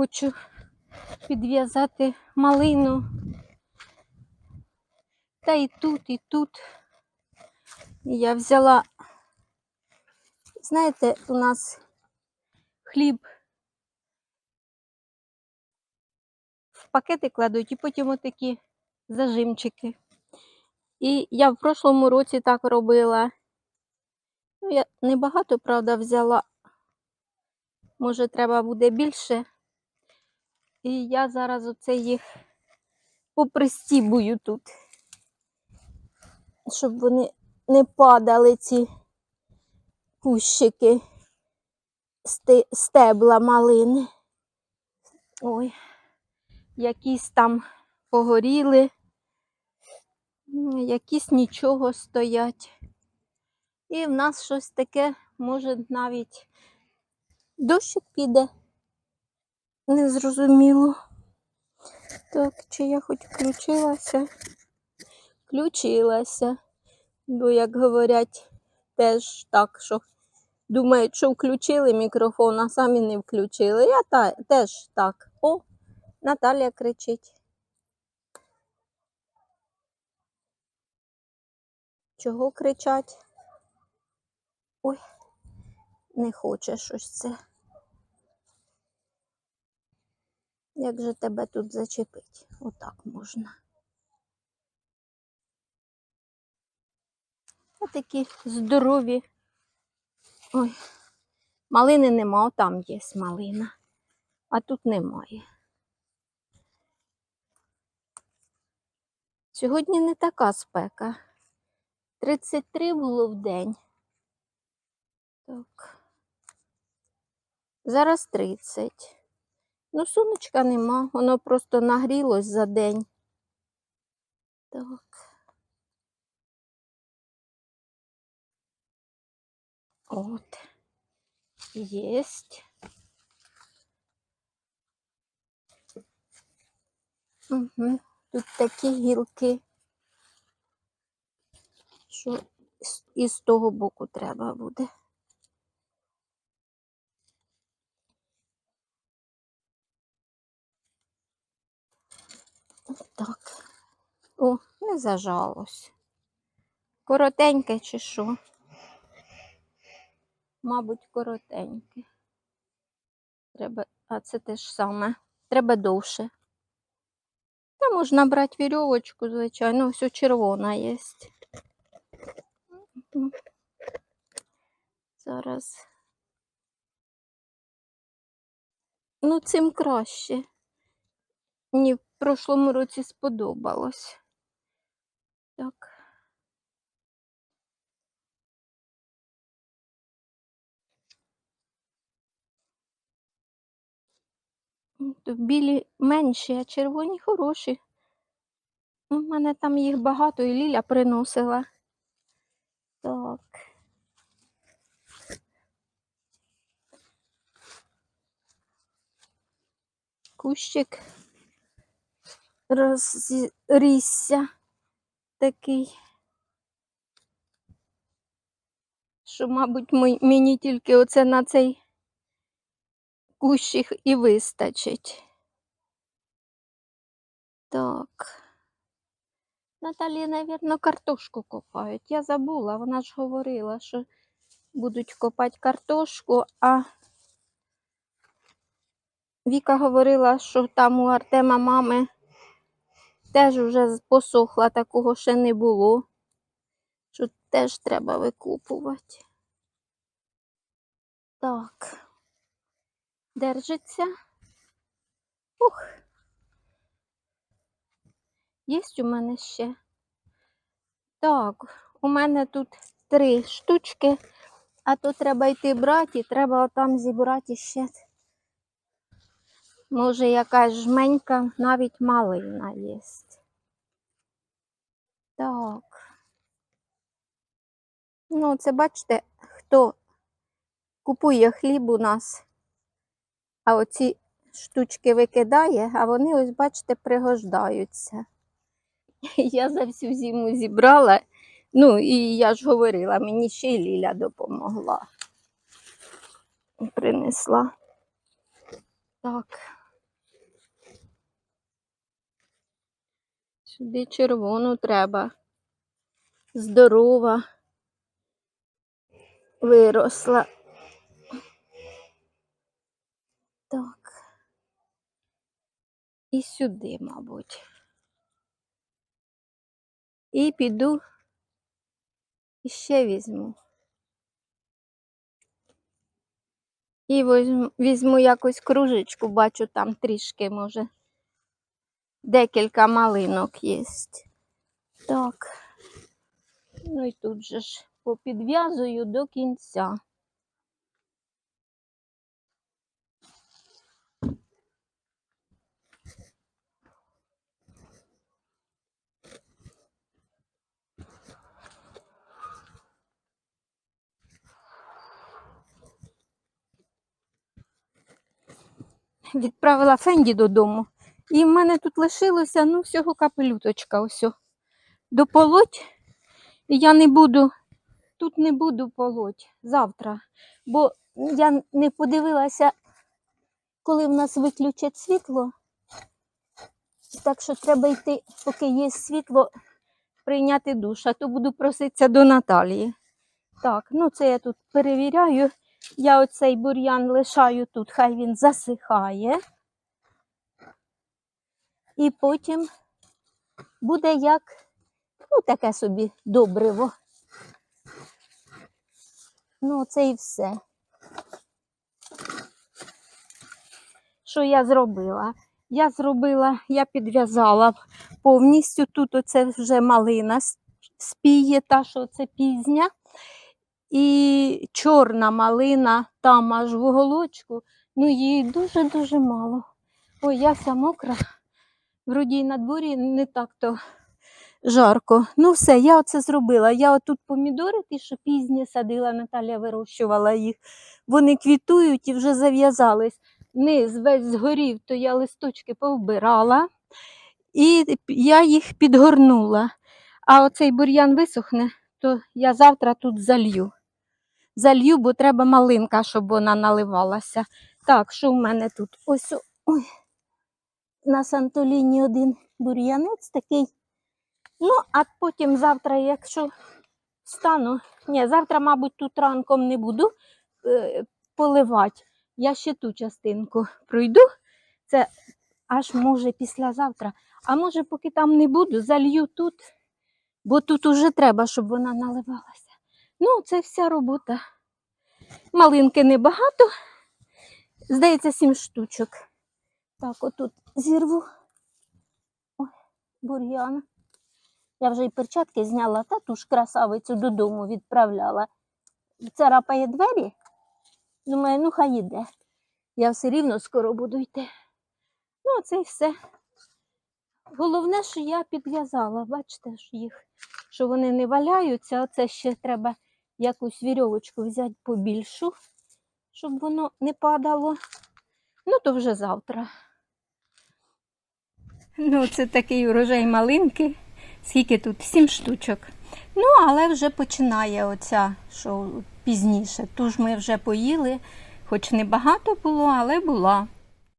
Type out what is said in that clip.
хочу підв'язати малину. Та і тут, і тут. Я взяла, знаєте, у нас хліб в пакети кладуть і потім отакі зажимчики. І я в прошлому році так робила. Ну, я небагато, правда, взяла. Може, треба буде більше. І я зараз оце їх попристібую тут, щоб вони не падали ці кущики, сте- стебла малини. Ой, якісь там погоріли, якісь нічого стоять. І в нас щось таке, може, навіть дощик піде. Незрозуміло. Так, чи я хоч включилася? Включилася. Бо, як говорять, теж так, що думають, що включили мікрофон, а самі не включили. Я та, теж так. О, Наталя кричить. Чого кричать? Ой, не хоче щось це. Як же тебе тут зачепить? Отак можна. А такі здорові. Ой, малини нема, там є малина, а тут немає. Сьогодні не така спека. 33 було в день. Так. Зараз 30. Ну, сонечка нема, воно просто нагрілось за день. Так. От. Єсть. Угу. Тут такі гілки, що і з того боку треба буде. Так. О, не зажалось. Коротеньке чи що? Мабуть, коротеньке. Треба, а це те ж саме. Треба довше. Та можна брати вірьовочку, звичайно, ось червона є. Зараз. Ну, цим краще. В прошлому році сподобалось. Так. То білі менші, а червоні хороші. У мене там їх багато і Ліля приносила. Так. Кущик розрісся такий. Що, мабуть, мені тільки оце на цей кущик і вистачить. Так. Наталі, навірно, картошку копають. Я забула, вона ж говорила, що будуть копати картошку, а Віка говорила, що там у Артема мами теж вже посохла, такого ще не було. Що теж треба викупувати. Так. Держиться. Ух. Є у мене ще. Так, у мене тут три штучки, а то треба йти брати, і треба там зібрати ще. Може, якась жменька, навіть малина є. Так. Ну, це бачите, хто купує хліб у нас, а оці штучки викидає, а вони, ось, бачите, пригождаються. Я за всю зиму зібрала. Ну, і я ж говорила, мені ще й Ліля допомогла. Принесла. Так. Сюди червону треба. Здорова. Виросла. Так. І сюди, мабуть. І піду і ще візьму. І візьму якусь кружечку, бачу там трішки, може, декілька малинок є. Так. Ну і тут же ж попідв'язую до кінця. Відправила Фенді додому. І в мене тут лишилося ну, всього капелюточка. Ось. Дополоть. І я не буду, тут не буду полоть завтра. Бо я не подивилася, коли в нас виключать світло. Так що треба йти, поки є світло, прийняти душ, а то буду проситися до Наталії. Так, ну це я тут перевіряю. Я оцей бур'ян лишаю тут, хай він засихає. І потім буде як, ну, таке собі добриво. Ну, це і все. Що я зробила? Я зробила, я підв'язала повністю. Тут оце вже малина спіє, та що це пізня. І чорна малина там аж в уголочку. Ну, її дуже-дуже мало. Ой, я вся мокра. Вроді і на дворі не так-то жарко. Ну, все, я оце зробила. Я отут помідори, ті, що пізні садила, Наталя вирощувала їх. Вони квітують і вже зав'язались. Низ весь згорів, то я листочки повбирала і я їх підгорнула. А оцей бур'ян висохне, то я завтра тут залью. Залью, бо треба малинка, щоб вона наливалася. Так, що в мене тут? Ось ой, на Сантоліні один бур'янець такий. Ну, а потім завтра, якщо встану, ні, завтра, мабуть, тут ранком не буду е, поливати. Я ще ту частинку пройду. Це аж може післязавтра. А може, поки там не буду, залью тут, бо тут уже треба, щоб вона наливалася. Ну, це вся робота. Малинки небагато. Здається, сім штучок. Так, отут зірву. Ой, бур'ян. Я вже і перчатки зняла, та ту ж красавицю додому відправляла. Царапає двері. Думаю, ну хай іде. Я все рівно скоро буду йти. Ну, це і все. Головне, що я підв'язала, бачите, що їх, що вони не валяються. Оце ще треба якусь вірьовочку взяти побільшу, щоб воно не падало. Ну, то вже завтра. Ну, це такий урожай малинки. Скільки тут? Сім штучок. Ну, але вже починає оця, що пізніше. Ту ж ми вже поїли, хоч не багато було, але була.